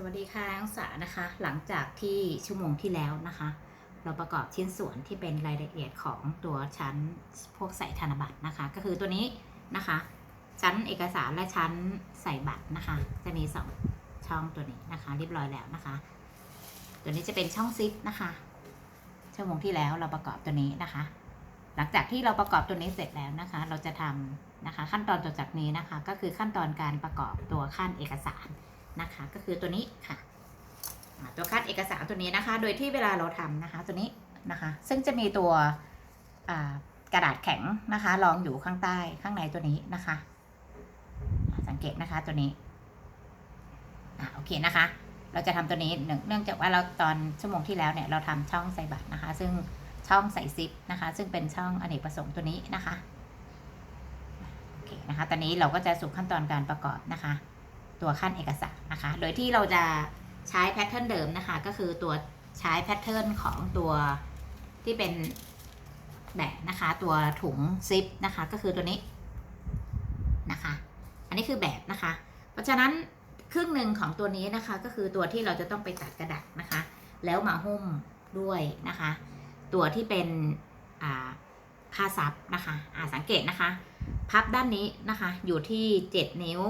สวัสดีค่ะนักศึกษานะคะ หลังจากที่ชั่วโมงที่แล้วนะคะ เราประกอบชิ้นส่วนที่เป็นรายละเอียดของตัวชั้นพวกใส่ธนบัตรนะคะ ก็คือตัวนี้นะคะ ชั้นเอกสารและชั้นใส่บัตรนะคะ จะมีสองช่องตัวนี้นะคะ เรียบร้อยแล้วนะคะ ตัวนี้จะเป็นช่องซิปนะคะชั่วโมงที่แล้วเราประกอบตัวนี้นะคะ หลังจากที่เราประกอบตัวนี้เสร็จแล้วนะคะ เราจะทำนะคะ ขั้นตอนต่อจากนี้นะคะ ก็คือขั้นตอนการประกอบตัวขั้นเอกสาร นะคะ ก็คือตัวนี้ค่ะตัวคัดเอกสารตัวนี้นะคะ โดยที่เวลาเราทำนะคะ ตัวนี้นะคะ ซึ่งจะมีตัวกระดาษแข็งนะคะรองอยู่ข้างใต้ข้างในตัวนี้นะคะ สังเกตนะคะตัวนี้อ่าโอเคนะคะ เราจะทำตัวนี้เนื่องเนื่องจากว่าเราตอนชั่วโมงที่แล้วเนี่ยเราทำช่องใส่บัตรนะคะ ซึ่งช่องใส่ซิปนะคะ ซึ่งเป็นช่องอเนกประสงค์ตัวนี้นะคะโอเคนะคะ ตอนนี้เราก็จะสู่ขั้นตอนการประกอบนะคะ ตัวขั้นเอกสารนะคะ โดยที่เราจะใช้แพทเทิร์นเดิมนะคะ ก็คือตัวใช้แพทเทิร์นของตัวที่เป็นแบบนะคะ ตัวถุงซิปนะคะ ก็คือตัวนี้นะคะ อันนี้คือแบบนะคะ เพราะฉะนั้นครึ่งหนึ่งของตัวนี้นะคะ ก็คือตัวที่เราจะต้องไปตัดกระดาษนะคะ แล้วมาหุ้มด้วยนะคะ ตัวที่เป็นผ้าซับนะคะ อ่าสังเกตนะคะ พับด้านนี้นะคะ อยู่ที่ 7 นิ้ว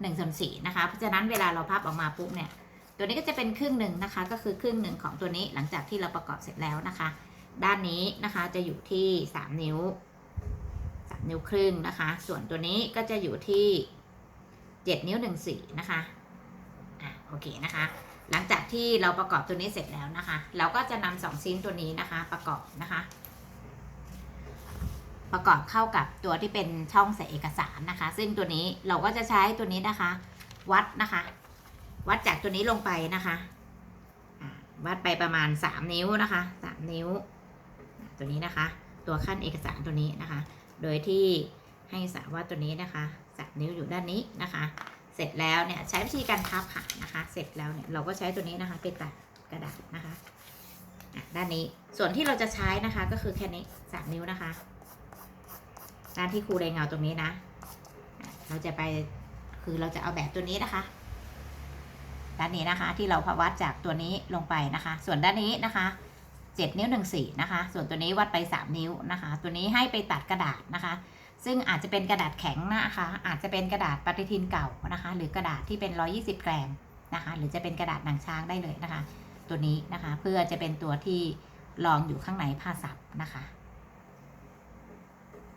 หนึ่งส่วนสี่นะคะ เพราะฉะนั้นเวลาเราพับออกมาปุ๊บเนี่ย ตัวนี้ก็จะเป็นครึ่งหนึ่งนะคะ ก็คือครึ่งหนึ่งของตัวนี้หลังจากที่เราประกอบเสร็จแล้วนะคะ ด้านนี้นะคะจะอยู่ที่สามนิ้วสามนิ้วครึ่งนะคะ ส่วนตัวนี้ก็จะอยู่ที่เจ็ดนิ้วหนึ่งสี่นะคะอะโอเคนะคะ หลังจากที่เราประกอบตัวนี้เสร็จแล้วนะคะ เราก็จะนำสองชิ้นตัวนี้นะคะประกอบนะคะ ประกอบเข้ากับตัวที่เป็นช่องใส่เอกสารนะคะ ซึ่งตัวนี้เราก็จะใช้ตัวนี้นะคะ วัดนะคะ วัดจากตัวนี้ลงไปนะคะวัดไปประมาณ 3 นิ้วนะคะ3นิ้ว ตัวนี้นะคะ ตัวขั้นเอกสารตัวนี้นะคะ โดยที่ให้สาว่าตัวนี้นะคะ3นิ้วอยู่ด้านนี้นะคะ เสร็จแล้วเนี่ยใช้วิธีการพับค่ะนะคะ เสร็จแล้วเนี่ยเราก็ใช้ตัวนี้นะคะไปตัดกระดาษนะคะอะด้านนี้ส่วนที่เราจะใช้นะคะก็คือแค่นี้3นิ้วนะคะ ด้านที่ครูเรเงาตรงนี้นะ เราจะไปคือเราจะเอาแบบตัวนี้นะคะด้านนี้นะคะ ที่เราพวัดจากตัวนี้ลงไปนะคะ ส่วนด้านนี้นะคะ7นิ้ว1 4นะคะ ส่วนตัวนี้วัดไป3นิ้วนะคะ ตัวนี้ให้ไปตัดกระดาษนะคะ ซึ่งอาจจะเป็นกระดาษแข็งนะคะ อาจจะเป็นกระดาษปฏิทินเก่านะคะ หรือกระดาษที่เป็น120กรมนะคะ หรือจะเป็นกระดาษหนังช้างได้เลยนะคะ ตัวนี้นะคะ เพื่อจะเป็นตัวที่รองอยู่ข้างในผ้าซับนะคะ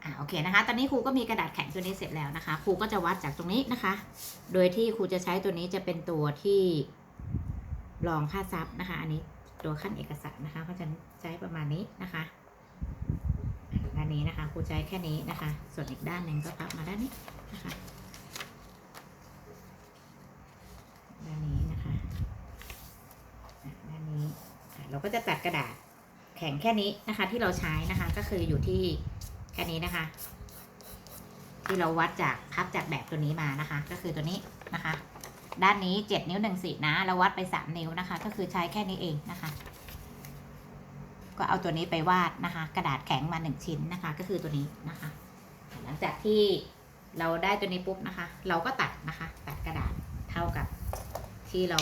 อ่าโอเคนะคะ ตอนนี้ครูก็มีกระดาษแข็งตัวนี้เสร็จแล้วนะคะ ครูก็จะวัดจากตรงนี้นะคะ โดยที่ครูจะใช้ตัวนี้จะเป็นตัวที่รองค่าซับนะคะ อันนี้ตัวขั้นเอกสารนะคะเพราะฉะนั้นใช้ประมาณนี้นะคะด้านนี้นะคะครูใช้แค่นี้นะคะ ส่วนอีกด้านหนึ่งก็พับมาด้านนี้นะคะด้านนี้นะคะด้านนี้เราก็จะตัดกระดาษแข็งแค่นี้นะคะ ที่เราใช้นะคะก็คืออยู่ที่ แค่นี้นะคะ ที่เราวัดจากพับจากแบบตัวนี้มานะคะ ก็คือตัวนี้นะคะ ด้านนี้ 7 นิ้ว1สี่นะเราวัดไป 3 นิ้วนะคะ ก็คือใช้แค่นี้เองนะคะ ก็เอาตัวนี้ไปวาดนะคะ กระดาษแข็งมา 1 ชิ้นนะคะ ก็คือตัวนี้นะคะ หลังจากที่เราได้ตัวนี้ปุ๊บนะคะ เราก็ตัดนะคะ ตัดกระดาษเท่ากับที่เรา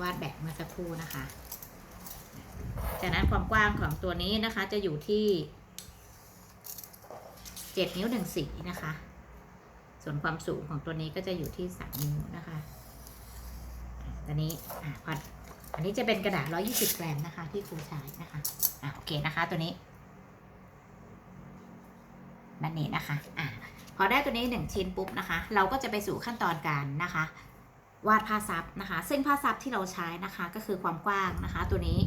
วาดแบบเมื่อสักครู่นะคะ จากนั้นความกว้างของตัวนี้นะคะจะอยู่ที่ เจ็ดนิ้วหนึ่งสีนะคะ ส่วนความสูงของตัวนี้ก็จะอยู่ที่สามนิ้วนะคะตอนนี้อะพออันนี้จะเป็นกระดาษ 120กรมนะคะ ที่ครูใช้นะคะอะโอเคนะคะตัวนี้นั่นนี่นะคะอะพอได้ตัวนี้หนึ่งชิ้นปุ๊บนะคะ เราก็จะไปสู่ขั้นตอนการนะคะ วาดผ้าซับนะคะ ซึ่งผ้าซับที่เราใช้นะคะ ก็คือความกว้างนะคะ ตัวนี้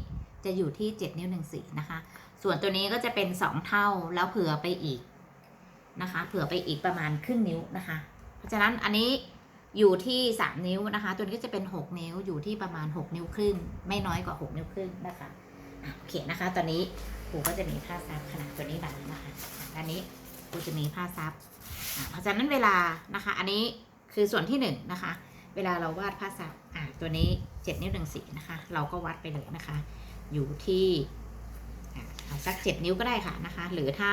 จะอยู่ที่ 7 นิ้ว1สีนะคะ ส่วนตัวนี้ก็จะเป็น 2 เท่าแล้วเผื่อไปอีก นะคะ เผื่อไปอีกประมาณครึ่งนิ้วนะคะ เพราะฉะนั้นอันนี้อยู่ที่ 3 นิ้วนะคะ ตัวนี้ก็จะเป็น 6 นิ้วอยู่ที่ประมาณ 6 นิ้วครึ่ง ไม่น้อยกว่า 6 นิ้วครึ่งนะคะโอเคนะคะ ตอนนี้ครูก็จะมีผ้าซับขนาดตัวนี้แบบนะคะอันนี้ครูจะมีผ้าซับเพราะฉะนั้นเวลานะคะ อันนี้คือส่วนที่1นงนะคะ เวลาเราวาดผ้าซับอะตัวนี้ 7 นิ้วหนึ่งสีนะคะ เราก็วัดไปเลยนะคะ อยู่ที่อะเอาสัก 7 นิ้วก็ได้ค่ะนะคะ หรือถ้า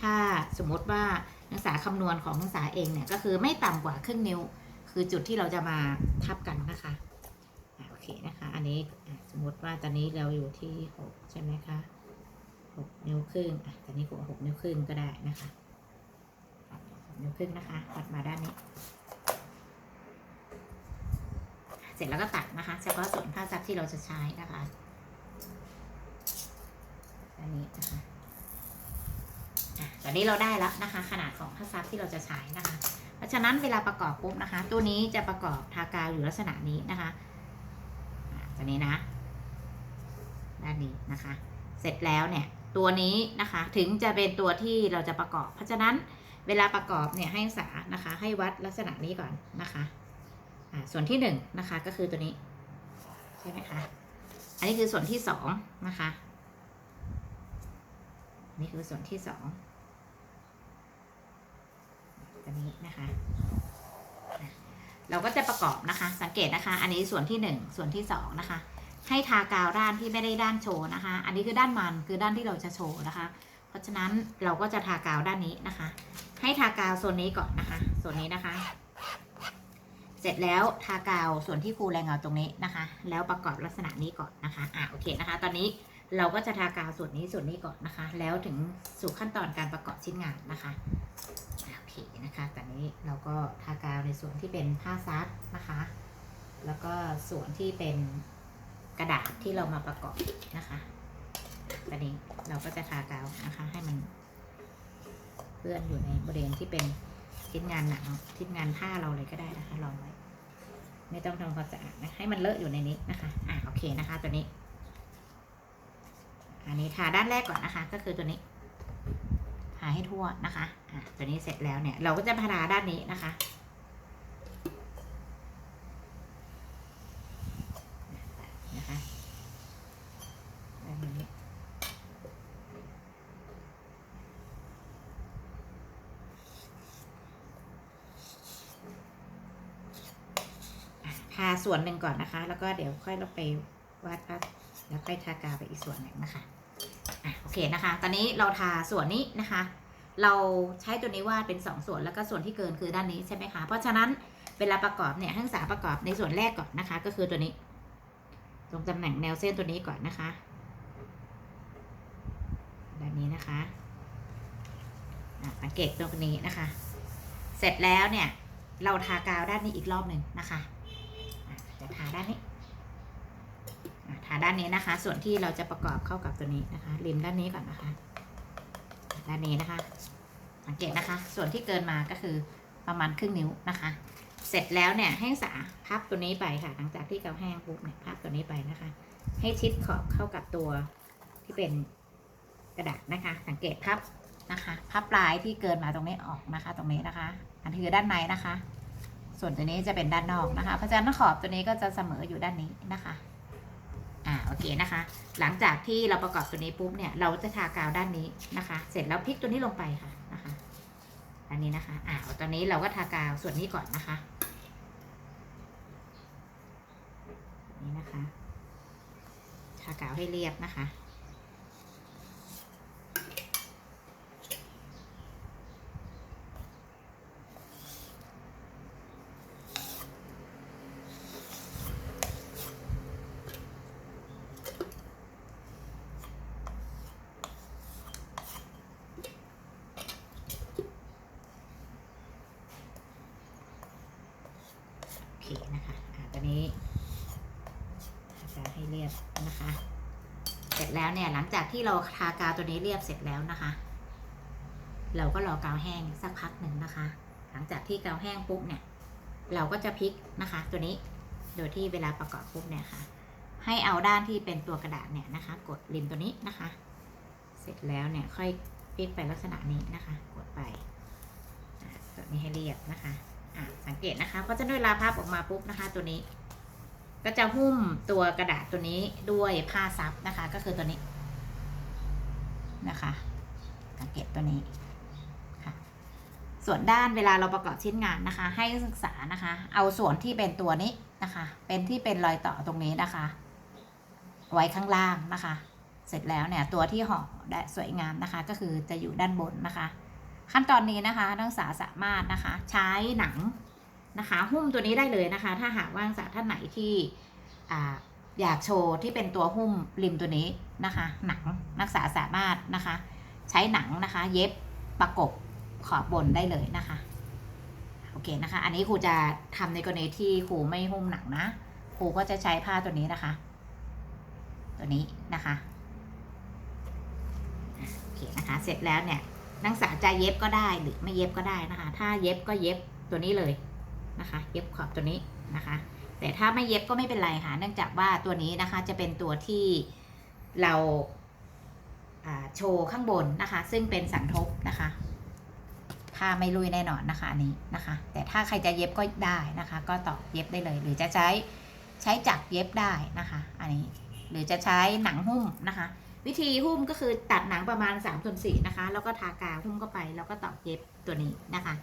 ถ้าสมมติว่านักศึกษาคำนวณของนักศึกษาเองเนี่ยก็คือไม่ต่ำกว่าครึ่งนิ้ว คือจุดที่เราจะมาทับกันนะคะโอเคนะคะ อันนี้สมมติว่าตอนนี้เราอยู่ที่หกใช่ไหมคะหกนิ้วครึ่งอะตอนนี้ผมหกนิ้วครึ่งก็ได้นะคะนิ้วครึ่งนะคะตัดมาด้านนี้ เสร็จแล้วก็ตัดนะคะเฉพาะส่วนผ้าซับที่เราจะใช้นะคะอันนี้นะคะ ตอนนี้เราได้แล้วนะคะ ขนาดของผ้าซับที่เราจะใช้นะคะ เพราะฉะนั้นเวลาประกอบปุ๊บนะคะ ตัวนี้จะประกอบทากาวอยู่ลักษณะนี้นะคะอะตัวนี้นะด้านนี้นะคะ เสร็จแล้วเนี่ยตัวนี้นะคะถึงจะเป็นตัวที่เราจะประกอบ เพราะฉะนั้นเวลาประกอบเนี่ยให้ศึกษานะคะ ให้วัดลักษณะนี้ก่อนนะคะอ่าส่วนที่หนึ่งนะคะก็คือตัวนี้ใช่ไหมคะอันนี้คือส่วนที่สองนะคะนี่คือส่วนที่สอง ตัวนี้นะคะเราก็จะประกอบนะคะ สังเกตนะคะ อันนี้ส่วนที่หนึ่งส่วนที่สองนะคะ ให้ทากาวด้านที่ไม่ได้ด้านโชว์นะคะ อันนี้คือด้านมันคือด้านที่เราจะโชว์นะคะ เพราะฉะนั้นเราก็จะทากาวด้านนี้นะคะ ให้ทากาวโซนนี้ก่อนนะคะ ส่วนนี้นะคะ เสร็จแล้วทากาวส่วนที่ฟูแรงเงาตรงนี้นะคะ แล้วประกอบลักษณะนี้ก่อนนะคะอ่าโอเคนะคะ ตอนนี้เราก็จะทากาวส่วนนี้ส่วนนี้ก่อนนะคะ แล้วถึงสู่ขั้นตอนการประกอบชิ้นงานนะคะ คนะคะตอนนี้เราก็ทากาวในส่วนที่เป็นผ้าซับนะคะ แล้วก็ส่วนที่เป็นกระดาษที่เรามาประกอบนะคะตอนนี้เราก็จะทากาวนะคะให้มันเปื้อนอยู่ในบริเวณที่เป็นชิ้นงานหนังชิ้นงานผ้าเราเลยก็ได้นะคะลองไว้ ไม่ต้องทำความสะอาดนะให้มันเลอะอยู่ในนี้นะคะ อ่าโอเคนะคะ ตัวนี้ อันนี้ทาด้านแรกก่อนนะคะ ก็คือตัวนี้ ให้ทั่วนะคะอ่าตัวนี้เสร็จแล้วเนี่ย เราก็จะพาราด้านนี้นะคะ นะคะด้านนี้อะทาส่วนหนึ่งก่อนนะคะ แล้วก็เดี๋ยวค่อยเราไปวาดภาพแล้วค่อยทากาไปอีกส่วนหนึ่งนะคะ อะโอเคนะคะ ตอนนี้เราทาส่วนนี้นะคะ เราใช้ตัวนี้วาดเป็น 2 ส่วนแล้วก็ส่วนที่เกินคือด้านนี้ใช่ไหมคะ เพราะฉะนั้นเวลาประกอบเนี่ยให้ศึกษาประกอบในส่วนแรกก่อนนะคะ ก็คือตัวนี้ตรงตำแหน่งแนวเส้นตัวนี้ก่อนนะคะด้านนี้นะคะอะสังเกตตรงนี้นะคะ เสร็จแล้วเนี่ยเราทากาวด้านนี้อีกรอบหนึ่งนะคะจะทาด้านนี้ทาด้านนี้นะคะ ส่วนที่เราจะประกอบเข้ากับตัวนี้นะคะริมด้านนี้ก่อนนะคะ ด้านนี้นะคะ สังเกตนะคะ ส่วนที่เกินมาก็คือประมาณครึ่งนิ้วนะคะ เสร็จแล้วเนี่ยให้สาพับตัวนี้ไปค่ะ หลังจากที่เกาแห้งปุ๊บเนี่ยพับตัวนี้ไปนะคะ ให้ชิดขอบเข้ากับตัวที่เป็นกระดาษนะคะ สังเกตพับนะคะพับปลายที่เกินมาตรงนี้ออกนะคะ ตรงนี้นะคะ อันนี้คือด้านในนะคะ ส่วนตัวนี้จะเป็นด้านนอกนะคะ เพราะฉะนั้นขอบตัวนี้ก็จะเสมออยู่ด้านนี้นะคะ โอเคนะคะ หลังจากที่เราประกอบตัวนี้ปุ๊บเนี่ยเราจะทากาวด้านนี้นะคะ เสร็จแล้วพลิกตัวนี้ลงไปค่ะนะคะ อันนี้นะคะอ่าตอนนี้เราก็ทากาวส่วนนี้ก่อนนะคะ นี่นะคะ ทากาวให้เรียบนะคะ โอเคนะคะอ่าตอนนี้ทากาวให้เรียบ นะคะ เสร็จแล้วเนี่ยหลังจากที่เราทากาวตัวนี้เรียบเสร็จแล้วนะคะ เราก็รอกาวแห้งสักพักหนึ่งนะคะ หลังจากที่กาวแห้งปุ๊บเนี่ย เราก็จะพลิกนะคะ ตัวนี้โดยที่เวลาประกอบปุ๊บเนี่ยค่ะให้เอาด้านที่เป็นตัวกระดาษเนี่ยนะคะ กดริมตัวนี้นะคะ เสร็จแล้วเนี่ยค่อยพลิกไปลักษณะนี้นะคะ กดไปตัวนี้ให้เรียบนะคะะสังเกตนะคะเพราะฉะนั้นเวลาพับออกมาปุ๊บนะคะ ตัวนี้ ก็จะหุ้มตัวกระดาษตัวนี้ด้วยผ้าซับนะคะ ก็คือตัวนี้นะคะสังเกตตัวนี้ค่ะ ส่วนด้านเวลาเราประกอบชิ้นงานนะคะ ให้ศึกษานะคะ เอาส่วนที่เป็นตัวนี้นะคะ เป็นที่เป็นรอยต่อตรงนี้นะคะ ไว้ข้างล่างนะคะ เสร็จแล้วเนี่ยตัวที่ห่อได้สวยงามนะคะ ก็คือจะอยู่ด้านบนนะคะ ขั้นตอนนี้นะคะนักศึกษาสามารถนะคะ ใช้หนัง นะคะ หุ้มตัวนี้ได้เลยนะคะ ถ้าหากว่านักศึกษาท่านไหนที่อ่าอยากโชว์ที่เป็นตัวหุ้มริมตัวนี้นะคะ หนังนักศึกษาสามารถนะคะ ใช้หนังนะคะ เย็บประกบขอบบนได้เลยนะคะโอเคนะคะ อันนี้ครูจะทำในกรณีที่ครูไม่หุ้มหนังนะครูก็จะใช้ผ้าตัวนี้นะคะ ตัวนี้นะคะอะโอเคนะคะ เสร็จแล้วเนี่ยนักศึกษาจะเย็บก็ได้หรือไม่เย็บก็ได้นะคะ ถ้าเย็บก็เย็บตัวนี้เลย นะคะ เย็บขอบตัวนี้นะคะ แต่ถ้าไม่เย็บก็ไม่เป็นไรค่ะ เนื่องจากว่าตัวนี้นะคะจะเป็นตัวที่เราาโชว์ข้างบนนะคะ ซึ่งเป็นสันทบนะคะผ้าไม่ลุยแน่นอนนะคะอันนี้นะคะ แต่ถ้าใครจะเย็บก็ได้นะคะ ก็ต่อเย็บได้เลย หรือจะใช้ใช้จักเย็บได้นะคะ อันนี้หรือจะใช้หนังหุ้มนะคะ วิธีหุ้มก็คือตัดหนังประมาณ3ามส่วนสี่นะคะ แล้วก็ทากาวหุ้มเข้าไป แล้วก็ตอกเย็บตัวนี้นะคะ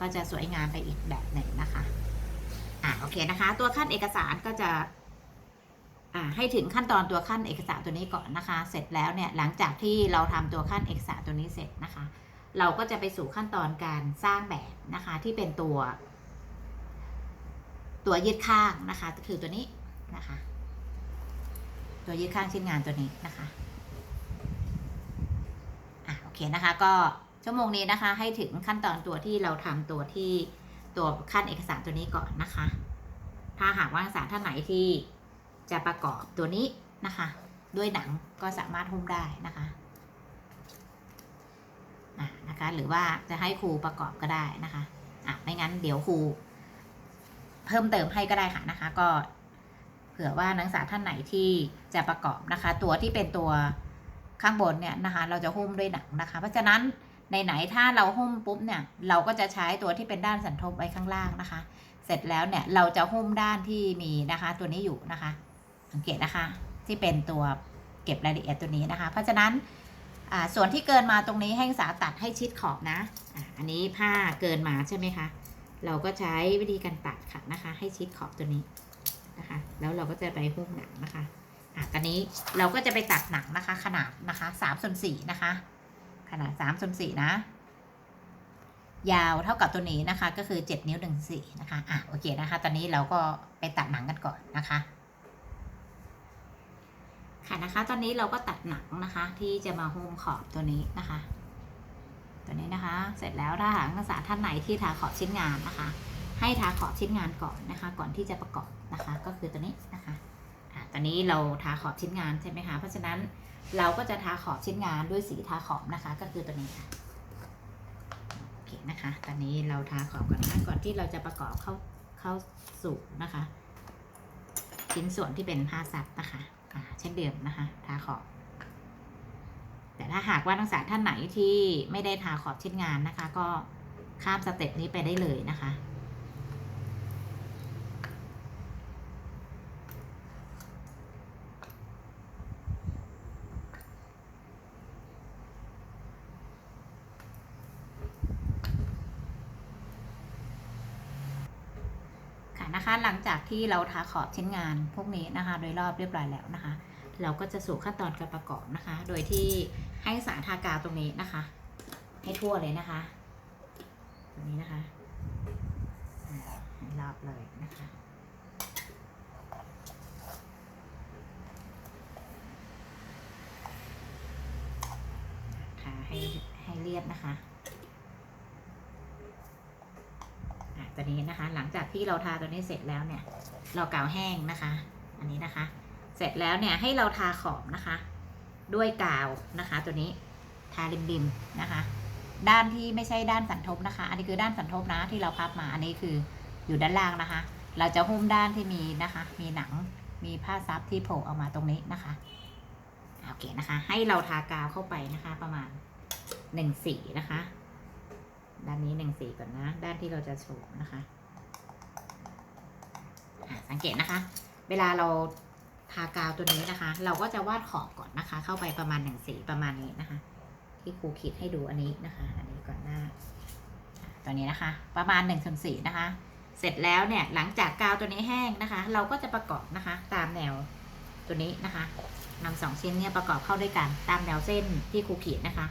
ก็จะสวยงามไปอีกแบบหนึ่งนะคะ อ่าโอเคนะคะ ตัวขั้นเอกสารก็จะอ่าให้ถึงขั้นตอนตัวขั้นเอกสารตัวนี้ก่อนนะคะ เสร็จแล้วเนี่ยหลังจากที่เราทำตัวขั้นเอกสารตัวนี้เสร็จนะคะ เราก็จะไปสู่ขั้นตอนการสร้างแบบนะคะ ที่เป็นตัว ตัวยืดข้างนะคะคือตัวนี้นะคะ ตัวยืดข้างชิ้นงานตัวนี้นะคะอะโอเคนะคะก็ ชั่วโมงนี้นะคะ ให้ถึงขั้นตอนตัวที่เราทำตัวที่ตัวขั้นเอกสารตัวนี้ก่อนนะคะ ถ้าหากว่านักศึกษาท่านไหนที่จะประกอบตัวนี้นะคะ ด้วยหนังก็สามารถหุ้มได้นะคะะนะคะ หรือว่าจะให้ครูประกอบก็ได้นะคะอะไม่งั้นเดี๋ยวครู เพิ่มเติมให้ก็ได้ค่ะนะคะ ก็เผื่อว่านักศึกษาท่านไหนที่จะประกอบนะคะ ตัวที่เป็นตัวข้างบนเนี่ยนะคะ เราจะหุ้มด้วยหนังนะคะ เพราะฉะนั้น ในไหนๆถ้าเราหุ้มปุ๊บเนี่ยเราก็จะใช้ตัวที่เป็นด้านสันทบไว้ข้างล่างนะคะ เสร็จแล้วเนี่ยเราจะหุ้มด้านที่มีนะคะตัวนี้อยู่นะคะ สังเกตนะคะที่เป็นตัวเก็บรายละเอียดตัวนี้นะคะ เพราะฉะนั้นอ่าส่วนที่เกินมาตรงนี้ให้นักศึกษาตัดให้ชิดขอบนะอันนี้ผ้าเกินมาใช่ไหมคะ เราก็ใช้วิธีการตัดค่ะนะคะ ให้ชิดขอบตัวนี้นะคะ แล้วเราก็จะไปหุ้มหนังนะคะอะตอนนี้เราก็จะไปตัดหนังนะคะ ขนาดนะคะสามส่วนสี่นะคะ ขนาดสามส่วนสี่นะ ยาวเท่ากับตัวนี้นะคะ ก็คือเจ็ดนิ้วหนึ่งสี่นะคะ อะ โอเคนะคะ ตอนนี้เราก็ไปตัดหนังกันก่อนนะคะ ค่ะนะคะ ตอนนี้เราก็ตัดหนังนะคะ ที่จะมาหุ้มขอบตัวนี้นะคะ ตัวนี้นะคะ เสร็จแล้วถ้าหากนักศึกษาท่านไหนที่ทาขอบชิ้นงานนะคะ ให้ทาขอบชิ้นงานก่อนนะคะ ก่อนที่จะประกอบนะคะ ก็คือตัวนี้นะคะ ตอนนี้เราทาขอบชิ้นงานใช่ไหมคะ เพราะฉะนั้นเราก็จะทาขอบชิ้นงานด้วยสีทาขอบนะคะ ก็คือตัวนี้ค่ะโอเคนะคะ ตอนนี้เราทาขอบก่อนนะก่อนที่เราจะประกอบเข้าเข้าสู่นะคะ ชิ้นส่วนที่เป็นผ้าซับนะคะอะเช่นเดิมนะคะ ทาขอบแต่ถ้าหากว่านักศึกษาท่านไหนที่ไม่ได้ทาขอบชิ้นงานนะคะ ก็ข้ามสเต็ปนี้ไปได้เลยนะคะ ค่ะนะคะ หลังจากที่เราทาขอบชิ้นงานพวกนี้นะคะ โดยรอบเรียบร้อยแล้วนะคะ เราก็จะสู่ขั้นตอนการประกอบนะคะ โดยที่ให้สารทากาวตรงนี้นะคะ ให้ทั่วเลยนะคะตรงนี้นะคะให้รอบเลยนะคะทาให้ให้เรียบนะคะ อะ ตัวนี้นะคะ หลังจากที่เราทาตัวนี้เสร็จแล้วเนี่ย เรากาวแห้งนะคะ อันนี้นะคะ เสร็จแล้วเนี่ยให้เราทาขอบนะคะ ด้วยกาวนะคะ ตัวนี้ทาริมๆนะคะ ด้านที่ไม่ใช่ด้านสันทบนะคะ อันนี้คือด้านสันทบนะที่เราพับมา อันนี้คืออยู่ด้านล่างนะคะ เราจะหุ้มด้านที่มีนะคะ มีหนังมีผ้าซับที่โผล่ออกมาตรงนี้นะคะอะโอเคนะคะ ให้เราทากาวเข้าไปนะคะ ประมาณหนึ่งสีนะคะ ด้านนี้หนึ่งสีก่อนนะ ด้านที่เราจะโชว์นะคะสังเกตนะคะ เวลาเราทากาวตัวนี้นะคะ เราก็จะวาดขอบก่อนนะคะ เข้าไปประมาณหนึ่งสีประมาณนี้นะคะ ที่ครูขีดให้ดูอันนี้นะคะ อันนี้ก่อนหน้า ตัวนี้นะคะ ประมาณหนึ่งส่วนสี่นะคะ เสร็จแล้วเนี่ยหลังจากกาวตัวนี้แห้งนะคะ เราก็จะประกอบนะคะ ตามแนวตัวนี้นะคะนำสองชิ้นเนี่ยประกอบเข้าด้วยกันตามแนวเส้นที่ครูขีดนะคะ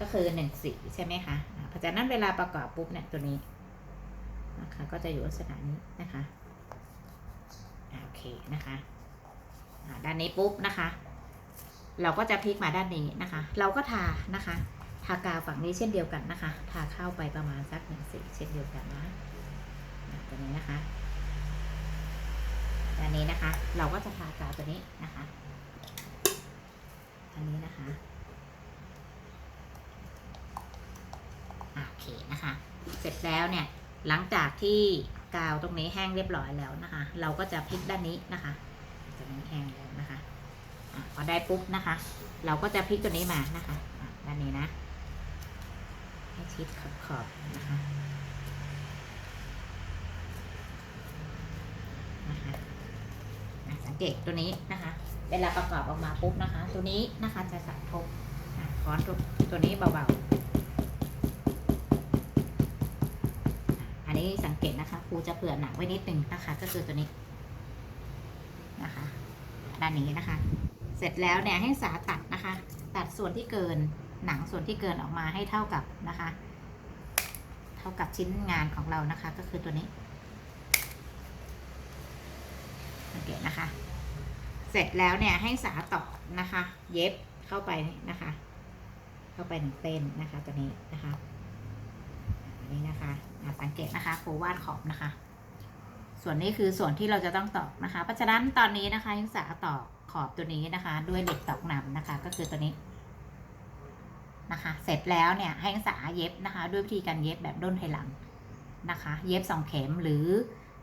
ก็คือหนึ่งสีใช่ไหมคะ อ่าเพราะฉะนั้นเวลาประกอบปุ๊บเนี่ยตัวนี้นะคะก็จะอยู่ลักษณะนี้นะคะโอเคนะคะด้านนี้ปุ๊บนะคะ เราก็จะพลิกมาด้านนี้นะคะ เราก็ทานะคะ ทากาวฝั่งนี้เช่นเดียวกันนะคะ ทาเข้าไปประมาณสักหนึ่งสีเช่นเดียวกันนะตัวนี้นะคะด้านนี้นะคะ เราก็จะทากาวตัวนี้นะคะอันนี้นะคะอะ โอเคนะคะ เสร็จแล้วเนี่ยหลังจากที่กาวตรงนี้แห้งเรียบร้อยแล้วนะคะ เราก็จะพลิกด้านนี้นะคะตัวนี้แห้งแล้วนะคะอพอได้ปุ๊บนะคะ เราก็จะพลิกตัวนี้มานะคะด้านนี้นะให้ชิดขอบขอบๆนะคะนะคะสังเกตตัวนี้นะคะ เวลาประกอบออกมาปุ๊บนะคะ ตัวนี้นะคะจะสับทบอะค้อนตัวนี้เบาๆ สังเกตนะคะครูจะเผื่อหนังไว้นิดนึงนะคะ ก็คือตัวนี้นะคะด้านนี้นะคะ เสร็จแล้วเนี่ยให้สาตัดนะคะ ตัดส่วนที่เกินหนังส่วนที่เกินออกมาให้เท่ากับนะคะ เท่ากับชิ้นงานของเรานะคะ ก็คือตัวนี้สังเกตนะคะ เสร็จแล้วเนี่ยให้สาต่อนะคะ เย็บเข้าไปนะคะ เข้าไปหนึ่งเส้นนะคะตัวนี้นะคะ นี้นะคะสังเกตนะคะครูวาดขอบนะคะ ส่วนนี้คือส่วนที่เราจะต้องตอกนะคะ เพราะฉะนั้นตอนนี้นะคะยิงสาตอกขอบตัวนี้นะคะ ด้วยเหล็กตอกหนำนะคะ ก็คือตัวนี้นะคะ เสร็จแล้วเนี่ยให้ยิงสาเย็บนะคะ ด้วยวิธีการเย็บแบบด้นไทหลังนะคะ เย็บสองเข็มหรือ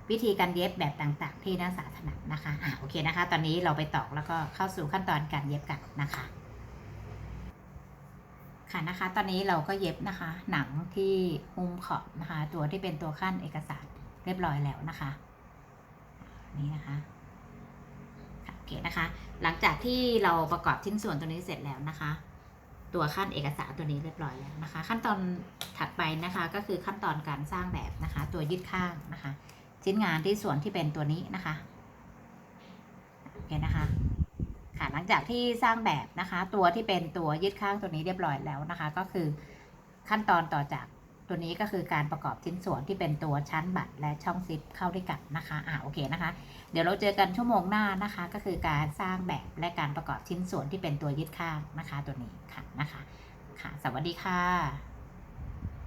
วิธีการเย็บแบบต่างๆ ที่นักศึกษาถนัดนะคะอะโอเคนะคะ ตอนนี้เราไปตอกแล้วก็เข้าสู่ขั้นตอนการเย็บกันนะคะ ค่ะนะคะ ตอนนี้เราก็เย็บนะคะ หนังที่หุ้มขอบนะคะ ตัวที่เป็นตัวขั้นเอกสารเรียบร้อยแล้วนะคะ นี่นะคะโอเคนะคะ หลังจากที่เราประกอบชิ้นส่วนตัวนี้เสร็จแล้วนะคะ ตัวขั้นเอกสารตัวนี้เรียบร้อยแล้วนะคะ ขั้นตอนถัดไปนะคะก็คือขั้นตอนการสร้างแบบนะคะ ตัวยืดข้างนะคะ ชิ้นงานที่ส่วนที่เป็นตัวนี้นะคะโอเคนะคะ ค่ะหลังจากที่สร้างแบบนะคะ ตัวที่เป็นตัวยืดข้างตัวนี้เรียบร้อยแล้วนะคะ ก็คือขั้นตอนต่อจากตัวนี้ก็คือการประกอบชิ้นส่วนที่เป็นตัวชั้นบัตรและช่องซิปเข้าด้วยกันนะคะอ่าโอเคนะคะ เดี๋ยวเราเจอกันชั่วโมงหน้านะคะ ก็คือการสร้างแบบและการประกอบชิ้นส่วนที่เป็นตัวยืดข้างนะคะ ตัวนี้ค่ะนะคะ ค่ะ สวัสดีค่ะ